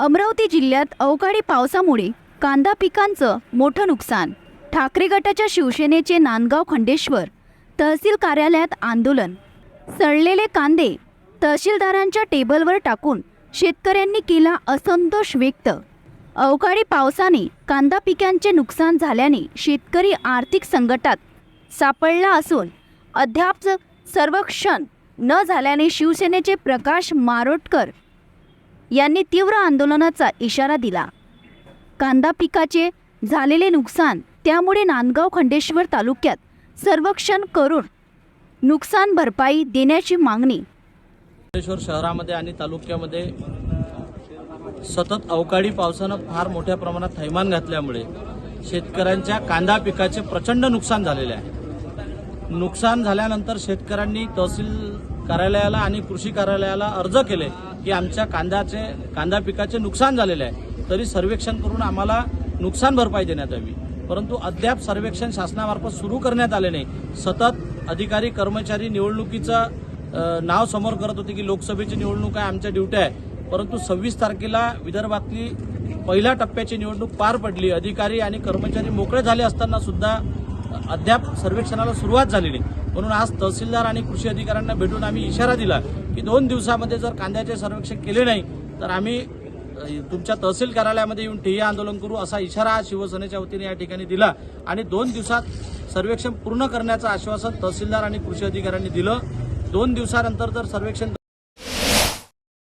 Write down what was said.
अमरावती जिल्ह्यात अवकाळी पावसामुळे कांदा पिकांचं मोठं नुकसान. ठाकरे गटाच्या शिवसेनेचे नांदगाव खंडेश्वर तहसील कार्यालयात आंदोलन. सडलेले कांदे तहसीलदारांच्या टेबलवर टाकून शेतकऱ्यांनी केला असंतोष व्यक्त. अवकाळी पावसाने कांदा पिकांचे नुकसान झाल्याने शेतकरी आर्थिक संकटात सापडला असून अद्याप सर्वेक्षण न झाल्याने शिवसेनेचे प्रकाश मारोटकर यांनी तीव्र आंदोलनाचा इशारा दिला. कांदा पिकाचे झालेले नुकसान त्यामुळे नांदगाव खंडेश्वर तालुक्यात सर्वेक्षण करून नुकसान भरपाई देण्याची मागणी. खंडेश्वर शहरामध्ये आणि तालुक्यामध्ये सतत अवकाळी पावसानं फार मोठ्या प्रमाणात थैमान घातल्यामुळे शेतकऱ्यांच्या कांदा पिकाचे प्रचंड नुकसान झालेले आहे. नुकसान झाल्यानंतर शेतकऱ्यांनी तहसील कार्यालयाला आणि कृषी कार्यालयाला अर्ज केले की आमच्या कांद्याचे कांदा पिकाचे नुकसान झालेले आहे. तरी सर्वेक्षण करून आम्हाला नुकसान भरपाई देण्यात यावी. परंतु अद्याप सर्वेक्षण शासनामार्फत सुरू करण्यात आले नाही. सतत अधिकारी कर्मचारी निवडणुकीचं नाव समोर करत होते की लोकसभेची निवडणूक आहे आमच्या ड्युट्या आहे. परंतु सव्वीस तारखेला विदर्भातली पहिल्या टप्प्याची निवडणूक पार पडली. अधिकारी आणि कर्मचारी मोकळे झाले असताना सुद्धा अद्याप सर्वेक्षणाला सुरुवात झाली नाही. म्हणून आज तहसीलदार आणि कृषी अधिकाऱ्यांना भेटून आम्ही इशारा दिला की दोन दिवसामध्ये जर कांद्याचे सर्वेक्षण केले नाही तर आम्ही तुमच्या तहसील कार्यालयामध्ये येऊन ठिय्या आंदोलन करू असा इशारा शिवसेनेच्या वतीने या ठिकाणी दिला. आणि दोन दिवसात सर्वेक्षण पूर्ण करण्याचं आश्वासन तहसीलदार आणि कृषी अधिकाऱ्यांनी दिलं. दोन दिवसानंतर जर सर्वेक्षण